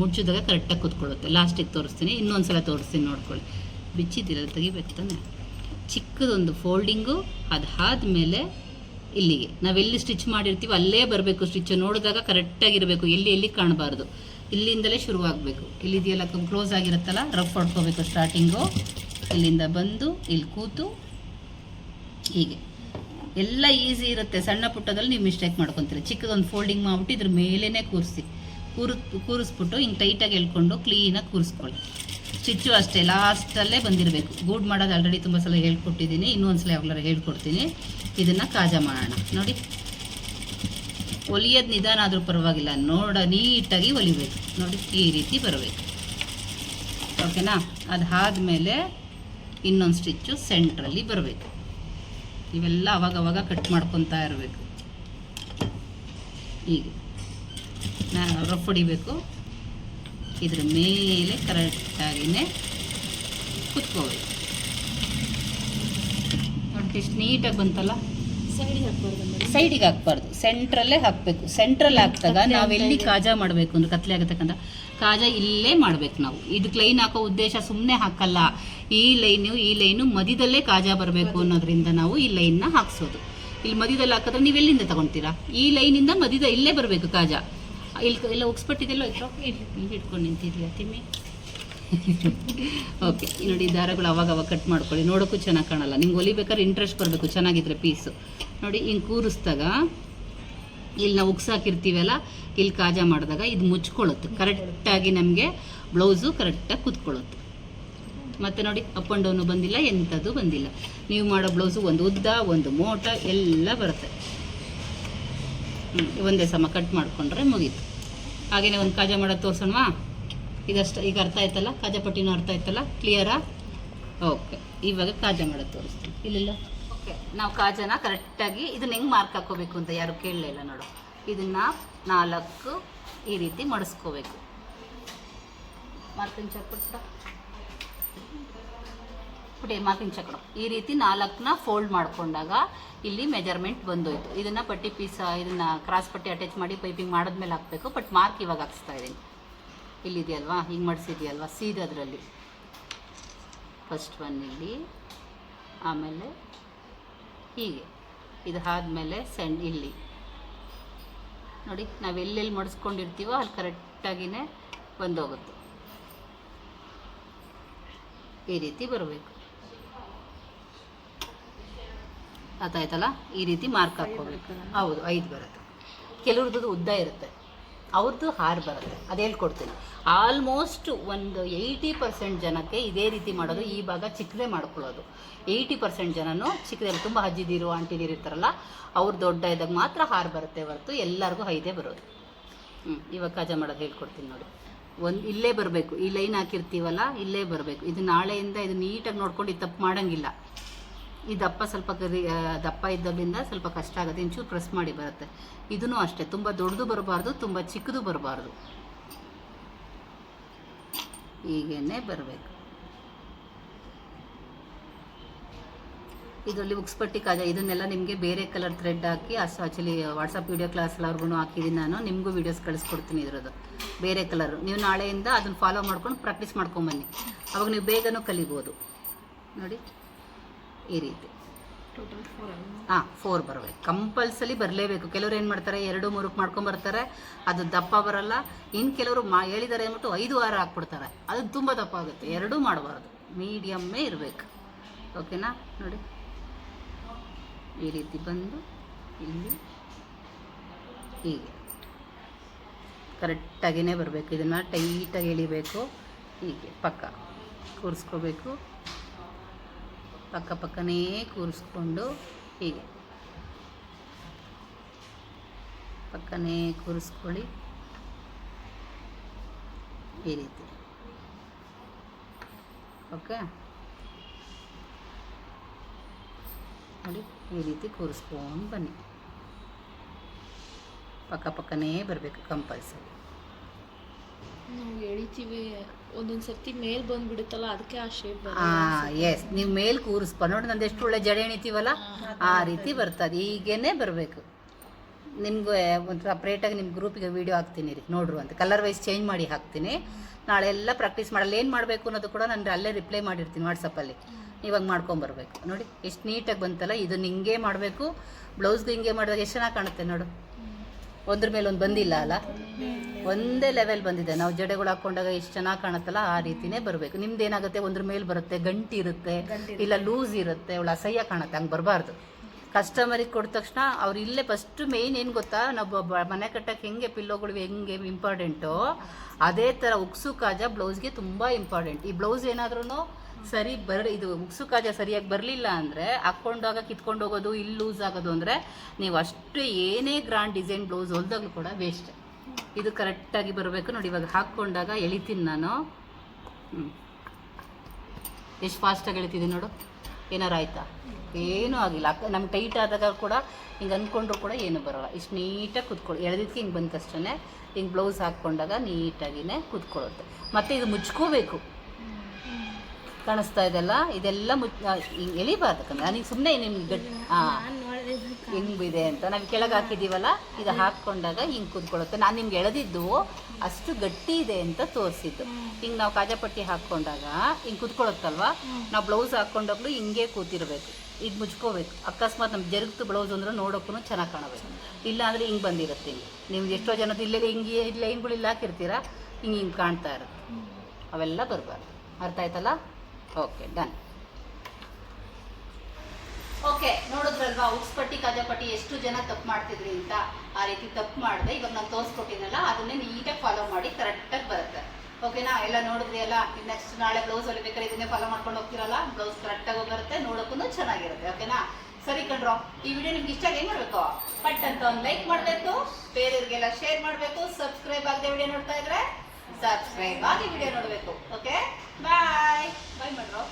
ಮುಚ್ಚಿದಾಗ ಕರೆಕ್ಟಾಗಿ ಕೂತ್ಕೊಳ್ಳುತ್ತೆ. ಲಾಸ್ಟಿಗೆ ತೋರಿಸ್ತೀನಿ. ಇನ್ನೊಂದು ಸಲ ತೋರಿಸ್ತೀನಿ ನೋಡ್ಕೊಳ್ಳಿ. ಬಿಚ್ಚಿದ್ದೀರ ತೆಗಿಬೇಕು ತಾನೆ ಚಿಕ್ಕದೊಂದು ಫೋಲ್ಡಿಂಗು, ಅದು ಆದಮೇಲೆ ಇಲ್ಲಿಗೆ. ನಾವೆಲ್ಲಿ ಸ್ಟಿಚ್ ಮಾಡಿರ್ತೀವಿ ಅಲ್ಲೇ ಬರಬೇಕು ಸ್ಟಿಚ್, ನೋಡಿದಾಗ ಕರೆಕ್ಟಾಗಿರಬೇಕು, ಎಲ್ಲಿ ಎಲ್ಲಿ ಕಾಣಬಾರ್ದು. ಇಲ್ಲಿಂದಲೇ ಶುರುವಾಗಬೇಕು. ಇಲ್ಲಿದೆಯಲ್ಲ ಕ್ಲೋಸ್ ಆಗಿರುತ್ತಲ್ಲ, ರಫ್ ಹೊಡ್ಕೋಬೇಕು ಸ್ಟಾರ್ಟಿಂಗು ಇಲ್ಲಿಂದ ಬಂದು, ಇಲ್ಲಿ ಕೂತು, ಹೀಗೆ. ಎಲ್ಲ ಈಸಿ ಇರುತ್ತೆ. ಸಣ್ಣ ಪುಟ್ಟದಲ್ಲಿ ನೀವು ಮಿಸ್ಟೇಕ್ ಮಾಡ್ಕೊತೀರಿ. ಚಿಕ್ಕದೊಂದು ಫೋಲ್ಡಿಂಗ್ ಮಾಡ್ಬಿಟ್ಟು ಇದ್ರ ಮೇಲೇ ಕೂರಿಸಿ. ಕೂರು, ಕೂರಿಸ್ಬಿಟ್ಟು ಹಿಂಗೆ ಟೈಟಾಗಿ ಎಳ್ಕೊಂಡು ಕ್ಲೀನಾಗಿ ಕೂರಿಸ್ಕೊಳ್ಳಿ. ಸ್ಟಿಚ್ಚು ಅಷ್ಟೇ, ಲಾಸ್ಟಲ್ಲೇ ಬಂದಿರಬೇಕು. ಗೂಡ್ ಮಾಡೋದು ಆಲ್ರೆಡಿ ತುಂಬ ಸಲ ಹೇಳ್ಕೊಟ್ಟಿದ್ದೀನಿ ಇನ್ನೊಂದು ಸಲ ಯಾವಾಗಲಾರ ಹೇಳ್ಕೊಡ್ತೀನಿ. ಇದನ್ನು ಕಾಜಾ ಮಾಡೋಣ. ನೋಡಿ. ಒಲಿಯೋದು ನಿಧಾನ ಆದರೂ ಪರವಾಗಿಲ್ಲ. ನೋಡ, ನೀಟಾಗಿ ಒಲಿಬೇಕು. ನೋಡಿ, ಈ ರೀತಿ ಬರಬೇಕು. ಓಕೆನಾ? ಅದು ಆದಮೇಲೆ ಇನ್ನೊಂದು ಸ್ಟಿಚ್ಚು ಸೆಂಟ್ರಲ್ಲಿ ಬರಬೇಕು. ಇವೆಲ್ಲ ಅವಾಗವಾಗ ಅವಾಗ ಕಟ್ ಮಾಡ್ಕೊತಾ ಇರಬೇಕು. ಹೀಗೆ. ನಾನು ರಫ್ ಹೊಡಿಬೇಕು. ಇದ್ರ ಮೇಲೆ ಕರೆಕ್ಟಾಗಿನೇ ಕುತ್ಕೋಬೇಕು. ನೋಡಿ ಎಷ್ಟು ನೀಟಾಗಿ ಬಂತಲ್ಲ? ಸೈಡಿಗೆ ಹಾಕ್ಬಾರ್ದು ಸೈಡಿಗೆ ಹಾಕ್ಬಾರ್ದು. ಸೆಂಟ್ರಲ್ಲೇ ಹಾಕಬೇಕು. ಸೆಂಟ್ರಲ್ಲಿ ಹಾಕಿದಾಗ ನಾವು ನಾವೆಲ್ಲಿ ಕಾಜಾ ಮಾಡಬೇಕು ಅಂದ್ರೆ ಕತ್ಲೆ ಆಗತಕ್ಕಂತ ಕಾಜಾ ಇಲ್ಲೇ ಮಾಡ್ಬೇಕು ನಾವು. ಇದಕ್ಕೆ ಲೈನ್ ಹಾಕೋ ಉದ್ದೇಶ ಸುಮ್ಮನೆ ಹಾಕಲ್ಲ. ಈ ಲೈನು ಈ ಲೈನು ಮಧ್ಯದಲ್ಲೇ ಕಾಜಾ ಬರಬೇಕು ಅನ್ನೋದ್ರಿಂದ ನಾವು ಈ ಲೈನ್ನ ಹಾಕ್ಸೋದು. ಇಲ್ಲಿ ಮಧ್ಯದಲ್ಲಿ ಹಾಕಿದ್ರೆ ನೀವು ಎಲ್ಲಿಂದ ತಗೊಂತೀರಾ? ಈ ಲೈನಿಂದ ಮಧ್ಯದ ಇಲ್ಲೇ ಬರಬೇಕು ಕಾಜಾ. ಇಲ್ಲಿ ಎಲ್ಲ ಉಗ್ಸ್ಪಟ್ಟಿದೆಲ್ಲ ಇತ್ತು ಇಲ್ಲಿ ಹಿಡ್ಕೊಂಡು ನಿಂತಿದ್ಯಾ ತಿಮ್ಮಿ ಓಕೆ ನೋಡಿ ದಾರಗಳು ಅವಾಗ ಅವಾಗ ಕಟ್ ಮಾಡ್ಕೊಳ್ಳಿ. ನೋಡೋಕ್ಕೂ ಚೆನ್ನಾಗಿ ಕಾಣಲ್ಲ. ನಿಮ್ಗೆ ಹೊಲಿಬೇಕಾದ್ರೆ ಇಂಟ್ರೆಸ್ಟ್ ಬರಬೇಕು, ಚೆನ್ನಾಗಿದ್ರೆ ಪೀಸು ನೋಡಿ, ಹಿಂಗೆ ಕೂರಿಸ್ದಾಗ ಇಲ್ಲಿ ನಾವು ಉಗ್ಸಾಕಿರ್ತೀವಲ್ಲ ಇಲ್ಲಿ ಕಾಜಾ ಮಾಡಿದಾಗ ಇದು ಮುಚ್ಕೊಳ್ಳುತ್ತೆ. ಕರೆಕ್ಟಾಗಿ ನಮಗೆ ಬ್ಲೌಸು ಕರೆಕ್ಟಾಗಿ ಕೂತ್ಕೊಳ್ಳುತ್ತೆ. ಮತ್ತು ನೋಡಿ ಅಪ್ ಆ್ಯಂಡ್ ಡೌನು ಬಂದಿಲ್ಲ ಎಂಥದ್ದು ಬಂದಿಲ್ಲ. ನೀವು ಮಾಡೋ ಬ್ಲೌಸು ಒಂದು ಉದ್ದ, ಒಂದು ಮೋಟ, ಎಲ್ಲ ಬರುತ್ತೆ. ಹ್ಞೂ ಒಂದೇ ಸಮ ಕಟ್ ಮಾಡಿಕೊಂಡ್ರೆ ಮುಗೀತು. ಹಾಗೆಯೇ ಒಂದು ಕಾಜಾ ಮಾಡೋದು ತೋರಿಸೋಣವಾ? ಇದಷ್ಟು ಈಗ ಅರ್ಥ ಆಯ್ತಲ್ಲ? ಕಾಜಾ ಪಟ್ಟಿನೂ ಅರ್ಥ ಆಯ್ತಲ್ಲ? ಕ್ಲಿಯರಾ ಓಕೆ ಇವಾಗ ಕಾಜಾ ಮಾಡೋದು ತೋರಿಸ್ತೀನಿ. ಇಲ್ಲಿಲ್ಲ? ಓಕೆ ನಾವು ಕಾಜಾನ ಕರೆಕ್ಟಾಗಿ ಇದನ್ನ ಹೆಂಗೆ ಮಾರ್ಕ್ ಹಾಕೋಬೇಕು ಅಂತ ಯಾರು ಕೇಳಲಿಲ್ಲ ನೋಡು. ಇದನ್ನು ನಾಲ್ಕು ಈ ರೀತಿ ಮಡಿಸ್ಕೋಬೇಕು. ಮಾರ್ಕಿಂಗ್ ಚಾಕ್ ಪುಟಿ ಮಾರ್ಕಿಂಗ್ ಚಕ್ರ ಈ ರೀತಿ ನಾಲ್ಕನ್ನ ಫೋಲ್ಡ್ ಮಾಡ್ಕೊಂಡಾಗ ಇಲ್ಲಿ ಮೆಜರ್ಮೆಂಟ್ ಬಂದೋಯ್ತು. ಇದನ್ನ ಪಟ್ಟಿ ಪೀಸ್ ಇದನ್ನ ಕ್ರಾಸ್ ಪಟ್ಟಿ ಅಟ್ಯಾಚ್ ಮಾಡಿ ಪೈಪಿಂಗ್ ಮಾಡಿದ್ಮೇಲೆ ಹಾಕಬೇಕು. ಬಟ್ ಮಾರ್ಕ್ ಇವಾಗ ಹಾಕ್ಸ್ತಾ ಇದ್ದೀನಿ. ಇಲ್ಲಿದೆಯಲ್ವಾ? ಹಿಂಗೆ ಮಾಡಿಸಿದೆಯಲ್ವಾ? ಸೀದದ್ರಲ್ಲಿ ಫಸ್ಟ್ ಒನ್ ಇಲ್ಲಿ. ಆಮೇಲೆ ಹೀಗೆ. ಇದು ಆದಮೇಲೆ ಸೆಂಡ್ ಇಲ್ಲಿ. ನೋಡಿ, ನಾವು ಎಲ್ಲೆಲ್ಲಿ ಮಡಿಸ್ಕೊಂಡಿರ್ತೀವೋ ಅಲ್ಲಿ ಕರೆಕ್ಟಾಗಿಯೇ ಬಂದೋಗುತ್ತೆ. ಈ ರೀತಿ ಬರಬೇಕು. ಅರ್ಥಾಯ್ತಲ್ಲ ಈ ರೀತಿ ಮಾರ್ಕ್ ಹಾಕ್ಕೋಬೇಕು ಹೌದು ಐದು ಬರುತ್ತೆ. ಕೆಲವ್ರದ್ದು ಉದ್ದ ಇರುತ್ತೆ. ಅವ್ರದ್ದು ಹಾರು ಬರುತ್ತೆ. ಅದು ಹೇಳ್ಕೊಡ್ತೀನಿ. ಆಲ್ಮೋಸ್ಟ್ ಒಂದು ಏಯ್ಟಿ ಪರ್ಸೆಂಟ್ ಜನಕ್ಕೆ ಇದೇ ರೀತಿ ಮಾಡೋದು ಈ ಭಾಗ ಚಿಕ್ಕದೇ ಮಾಡ್ಕೊಳ್ಳೋದು. ಏಯ್ಟಿ ಪರ್ಸೆಂಟ್ ಜನನು ಚಿಕ್ಕದೇ ತುಂಬ ಹಜ್ಜಿದಿರು ಆಂಟಿದಿರು ಇರ್ತಾರಲ್ಲ ಅವ್ರು ದೊಡ್ಡ ಇದ್ದಾಗ ಮಾತ್ರ ಹಾರು ಬರುತ್ತೆ ಹೊರತು ಎಲ್ಲರಿಗೂ ಐದೇ ಬರೋದು. ಹ್ಞೂ ಇವಾಗ ಕಾಜ ಮಾಡೋದು ಹೇಳ್ಕೊಡ್ತೀನಿ ನೋಡಿ. ಒಂದು ಇಲ್ಲೇ ಬರಬೇಕು. ಈ ಲೈನ್ ಹಾಕಿರ್ತೀವಲ್ಲ ಇಲ್ಲೇ ಬರಬೇಕು. ಇದು ನಾಳೆಯಿಂದ ಇದು ನೀಟಾಗಿ ನೋಡ್ಕೊಂಡು ಇದು ತಪ್ಪು ಮಾಡೋಂಗಿಲ್ಲ. ಈ ದಪ್ಪ ಸ್ವಲ್ಪ ಕರಿ ದಪ್ಪ ಇದ್ದಲ್ಲಿಂದ ಸ್ವಲ್ಪ ಕಷ್ಟ ಆಗುತ್ತೆ. ಇಂಚೂರು ಪ್ರೆಸ್ ಮಾಡಿ ಬರುತ್ತೆ. ಇದೂ ಅಷ್ಟೇ. ತುಂಬ ದೊಡ್ಡದು ಬರಬಾರ್ದು, ತುಂಬ ಚಿಕ್ಕದು ಬರಬಾರ್ದು. ಹೀಗೇನೆ ಬರಬೇಕು. ಇದರಲ್ಲಿ ಉಕ್ಸ್ಪಟ್ಟಿ ಕಾಜ, ಇದನ್ನೆಲ್ಲ ನಿಮಗೆ ಬೇರೆ ಕಲರ್ ಥ್ರೆಡ್ ಹಾಕಿ, ಅಷ್ಟು ಆ್ಯಕ್ಚುಲಿ ವಾಟ್ಸಪ್ ವೀಡಿಯೋ ಕ್ಲಾಸ್ಲವ್ರಿಗೂ ಹಾಕಿದ್ದೀನಿ ನಾನು. ನಿಮಗೂ ವೀಡಿಯೋಸ್ ಕಳಿಸ್ಕೊಡ್ತೀನಿ ಇದ್ರದ್ದು. ಬೇರೆ ಕಲರು ನೀವು ನಾಳೆಯಿಂದ ಅದನ್ನು ಫಾಲೋ ಮಾಡ್ಕೊಂಡು ಪ್ರಾಕ್ಟೀಸ್ ಮಾಡ್ಕೊಂಬನ್ನಿ ಅವಾಗ ನೀವು ಬೇಗನೂ ಕಲಿಬೋದು. ನೋಡಿ. ಈ ರೀತಿ. ಹಾಂ ಫೋರ್ ಬರಬೇಕು ಕಂಪಲ್ಸರಿ ಬರಲೇಬೇಕು. ಕೆಲವರು ಏನು ಮಾಡ್ತಾರೆ? ಎರಡು ಮೂರಕ್ಕೆ ಮಾಡ್ಕೊಂಬರ್ತಾರೆ ಅದು ದಪ್ಪ ಬರಲ್ಲ. ಇನ್ನು ಕೆಲವರು ಮಾ ಹೇಳಿದ್ದಾರೆ ಅಂದ್ಬಿಟ್ಟು ಐದು ವಾರ ಹಾಕ್ಬಿಡ್ತಾರೆ. ಅದು ತುಂಬ ದಪ್ಪ ಆಗುತ್ತೆ. ಎರಡೂ ಮಾಡಬಾರ್ದು. ಮೀಡಿಯಮ್ಮೇ ಇರಬೇಕು. ಓಕೆನಾ? ನೋಡಿ. ಈ ರೀತಿ ಬಂದು ಇಲ್ಲಿ ಹೀಗೆ. ಕರೆಕ್ಟಾಗಿನೇ ಬರಬೇಕು. ಇದನ್ನು ಟೈಟಾಗಿ ಎಳಿಬೇಕು. ಹೀಗೆ ಪಕ್ಕ. ಕೂರಿಸ್ಕೋಬೇಕು. ಪಕ್ಕ ಪಕ್ಕನೇ ಕೂರಿಸ್ಕೊಂಡು ಹೀಗೆ. ಪಕ್ಕನೇ ಕೂರಿಸ್ಕೊಳ್ಳಿ. ಈ ರೀತಿ. ಓಕೆ? ನೋಡಿ, ಈ ರೀತಿ ಕೂರಿಸ್ಕೊಂಡು ಬನ್ನಿ. ಪಕ್ಕ ಪಕ್ಕನೇ ಬರಬೇಕು ಕಂಪಲ್ಸರಿ. ನಾವು ಎಳಿತೀವಿ, ಒಂದೊಂದು ಸರ್ತಿ ಮೇಲ್ ಬಂದ್ಬಿಡುತ್ತಲ್ಲ, ಅದಕ್ಕೆ ಆ ಶೇಪ್ ಹಾಂ ಎಸ್ ನೀವು ಮೇಲೆ ಕೂರಿಸ್ಬ ನೋಡಿ ನಂದು ಎಷ್ಟು ಒಳ್ಳೆ ಜಡೆ ಎಣಿತೀವಲ್ಲ? ಆ ರೀತಿ ಬರ್ತದೆ. ಈಗೇನೆ ಬರಬೇಕು. ನಿಮ್ಗೆ ಒಂದು ಸಪ್ರೇಟಾಗಿ ನಿಮ್ಮ ಗ್ರೂಪಿಗೆ ವೀಡಿಯೋ ಹಾಕ್ತೀನಿ ರೀ. ನೋಡ್ರು ಅಂತ. ಕಲರ್ ವೈಸ್ ಚೇಂಜ್ ಮಾಡಿ ಹಾಕ್ತೀನಿ. ನಾಳೆ ಎಲ್ಲ ಪ್ರಾಕ್ಟೀಸ್ ಮಾಡಲ್ಲ. ಏನು ಮಾಡಬೇಕು ಅನ್ನೋದು ಕೂಡ ನಾನು ಅಲ್ಲೇ ರಿಪ್ಲೈ ಮಾಡಿರ್ತೀನಿ ವಾಟ್ಸಪ್ಪಲ್ಲಿ ಇವಾಗ ಮಾಡ್ಕೊಂಬರ್ಬೇಕು ನೋಡಿ, ಎಷ್ಟು ನೀಟಾಗಿ ಬಂತಲ್ಲ. ಇದು ಹಿಂಗೆ ಮಾಡಬೇಕು. ಬ್ಲೌಸ್ಗೆ ಹಿಂಗೆ ಮಾಡಿದಾಗ ಎಷ್ಟು ಚೆನ್ನಾಗಿ ಕಾಣುತ್ತೆ ನೋಡು. ಒಂದ್ರ ಮೇಲೆ ಒಂದು ಬಂದಿಲ್ಲ ಅಲ್ಲ? ಒಂದೇ ಲೆವೆಲ್ ಬಂದಿದೆ. ನಾವು ಜಡೆಗಳು ಹಾಕೊಂಡಾಗ ಎಷ್ಟು ಚೆನ್ನಾಗಿ ಕಾಣುತ್ತಲ್ಲ ಆ ರೀತಿನೇ ಬರಬೇಕು. ನಿಮ್ದು ಏನಾಗುತ್ತೆ ಒಂದ್ರ ಮೇಲೆ ಬರುತ್ತೆ ಗಂಟಿ ಇರುತ್ತೆ ಇಲ್ಲ ಲೂಸ್ ಇರುತ್ತೆ ಅವಳು ಅಸಹ್ಯ ಕಾಣುತ್ತೆ ಹಂಗೆ ಬರಬಾರ್ದು. ಕಸ್ಟಮರಿಗೆ ಕೊಟ್ಟ ತಕ್ಷಣ ಅವ್ರು ಇಲ್ಲೇ ಫಸ್ಟ್ ಮೇಯ್ನ್ ಏನು ಗೊತ್ತಾ? ನಾವು ಮನೆ ಕಟ್ಟಕ್ಕೆ ಹೆಂಗೆ ಪಿಲ್ಲೋಗಳು ಹೆಂಗೆ ಇಂಪಾರ್ಟೆಂಟು ಅದೇ ಥರ ಉಕ್ಸು ಕಾಜ ಬ್ಲೌಸ್ಗೆ ತುಂಬ ಇಂಪಾರ್ಟೆಂಟ್ ಈ ಬ್ಲೌಸ್ ಏನಾದ್ರೂ ಸರಿ ಬರ, ಇದು ಉಕ್ಸು ಕಾಜ ಸರಿಯಾಗಿ ಬರಲಿಲ್ಲ ಅಂದರೆ ಹಾಕ್ಕೊಂಡಾಗ ಕಿತ್ಕೊಂಡು ಹೋಗೋದು ಇಲ್ಲಿ ಲೂಸ್ ಆಗೋದು ಅಂದರೆ ನೀವು ಅಷ್ಟು ಏನೇ ಗ್ರ್ಯಾಂಡ್ ಡಿಸೈನ್ ಬ್ಲೌಸ್ ಹೊಲ್ದಾಗ್ಲೂ ಕೂಡ ವೇಸ್ಟ್ ಇದು ಕರೆಕ್ಟಾಗಿ ಬರಬೇಕು ನೋಡಿ, ಇವಾಗ ಹಾಕ್ಕೊಂಡಾಗ ಎಳಿತೀನಿ ನಾನು. ಎಷ್ಟು ಫಾಸ್ಟಾಗಿ ಎಳಿತಿದ್ದೀನಿ ನೋಡು. ಏನಾರು ಆಯ್ತಾ? ಏನೂ ಆಗಿಲ್ಲ. ಅಕ್ಕ, ನಮ್ಗೆ ಟೈಟ್ ಆದಾಗ ಕೂಡ ಹಿಂಗೆ ಅಂದ್ಕೊಂಡ್ರು ಕೂಡ ಏನು ಬರೋಲ್ಲ. ಇಷ್ಟು ನೀಟಾಗಿ ಕುತ್ಕೊಳ್ಳಿ ಎಳೆದಿದ್ದಕ್ಕೆ ಹಿಂಗೆ ಬಂದ ತಕ್ಷಣ ಹಿಂಗೆ ಬ್ಲೌಸ್ ಹಾಕ್ಕೊಂಡಾಗ ನೀಟಾಗಿನೇ ಕುತ್ಕೊಳ್ಳುತ್ತೆ ಮತ್ತು ಇದು ಮುಚ್ಕೋಬೇಕು. ಕಾಣಿಸ್ತಾ ಇದೆಲ್ಲ ಇದೆಲ್ಲ ಮುಚ್ ಹಿಂಗೆ ಎಳಿಬಾರ್ದು ನನಗೆ ಸುಮ್ಮನೆ ನಿಮ್ಗೆ ಹಾಂ ಹಿಂಗಿದೆ ಅಂತ. ನಾವು ಕೆಳಗೆ ಹಾಕಿದ್ದೀವಲ್ಲ ಇದು ಹಾಕ್ಕೊಂಡಾಗ ಹಿಂಗೆ ಕೂತ್ಕೊಳ್ಳುತ್ತೆ ನಾನು ನಿಮ್ಗೆ ಎಳೆದಿದ್ದು ಅಷ್ಟು ಗಟ್ಟಿ ಇದೆ ಅಂತ ತೋರಿಸಿದ್ದು. ಹಿಂಗೆ ನಾವು ಕಾಜಾಪಟ್ಟಿ ಹಾಕ್ಕೊಂಡಾಗ ಹಿಂಗೆ ಕೂತ್ಕೊಳ್ಳುತ್ತಲ್ವಾ ನಾವು ಬ್ಲೌಸ್ ಹಾಕ್ಕೊಂಡಾಗ್ಲೂ ಹಿಂಗೆ ಕೂತಿರ್ಬೇಕು. ಇದು ಮುಚ್ಕೋಬೇಕು. ಅಕಸ್ಮಾತ್ ನಮ್ಗೆ ಜರುಗ್ತು ಬ್ಲೌಸ್ ಅಂದ್ರೆ ನೋಡೋಕ್ಕೂ ಚೆನ್ನಾಗಿ ಕಾಣಬೇಕು. ಇಲ್ಲ ಅಂದರೆ ಹಿಂಗೆ ಬಂದಿರುತ್ತೆ ಹಿಂಗೆ. ನಿಮ್ಗೆ ಎಷ್ಟೋ ಜನದ ಇಲ್ಲೇ ಹಿಂಗೆ ಲೈನ್ಗಳು ಇಲ್ಲಿ ಹಾಕಿರ್ತೀರಾ? ಹಿಂಗೆ ಹಿಂಗೆ ಕಾಣ್ತಾ ಇರುತ್ತೆ. ಅವೆಲ್ಲ ಬರಬಾರ್ದು. ಅರ್ಥ ಆಯ್ತಲ್ಲ? ಓಕೆ ಡನ್ ಓಕೆ ನೋಡಿದ್ರಲ್ವಾ ಉಕ್ಸ್ಪಟ್ಟಿ ಕಾಜಾಪಟ್ಟಿ ಎಷ್ಟು ಜನ ತಪ್ಪು ಮಾಡ್ತಿದ್ರಿ ಅಂತ ಆ ರೀತಿ ತಪ್ಪು ಮಾಡಿದೆ. ಇವಾಗ ನಾನು ತೋರಿಸ್ಕೊಟ್ಟಿದ್ನಲ್ಲ, ಅದನ್ನೇ ನೀಟಾಗಿ ಫಾಲೋ ಮಾಡಿ ಕರೆಕ್ಟಾಗಿ ಬರುತ್ತೆ. ಓಕೆನಾ ಎಲ್ಲ ನೋಡಿದ್ರಿ ಅಲ್ಲ ನೆಕ್ಸ್ಟ್ ನಾಳೆ ಬ್ಲೌಸ್ ಹೊಲಿಬೇಕಾದ್ರೆ ಇದನ್ನೇ ಫಾಲೋ ಮಾಡ್ಕೊಂಡು ಹೋಗ್ತಿರಲ್ಲ ಬ್ಲೌಸ್ ಕರೆಕ್ಟಾಗಿ ಬರುತ್ತೆ ನೋಡೋಕ್ಕೂ ಚೆನ್ನಾಗಿರುತ್ತೆ ಓಕೆನಾ ಸರಿ ಕಣ್ರೋ, ಈ ವಿಡಿಯೋ ನಿಮ್ಗೆ ಇಷ್ಟ ಏನು ಮಾಡಬೇಕು? ಬಟ್ ಅಂತ ಒಂದು ಲೈಕ್ ಮಾಡಬೇಕು, ಬೇರೆಯವ್ರಿಗೆಲ್ಲ ಶೇರ್ ಮಾಡಬೇಕು ಸಬ್ಸ್ಕ್ರೈಬ್ ಆಗದೆ ವಿಡಿಯೋ ನೋಡ್ತಾ ಇದ್ರೆ. ಸಬ್ಸ್ಕ್ರೈಬ್ ಆಗಿ ವಿಡಿಯೋ ನೋಡಬೇಕು. ಓಕೆ ಬಾಯ್ ಬಾಯ್ ಮಾಡ್ರೋ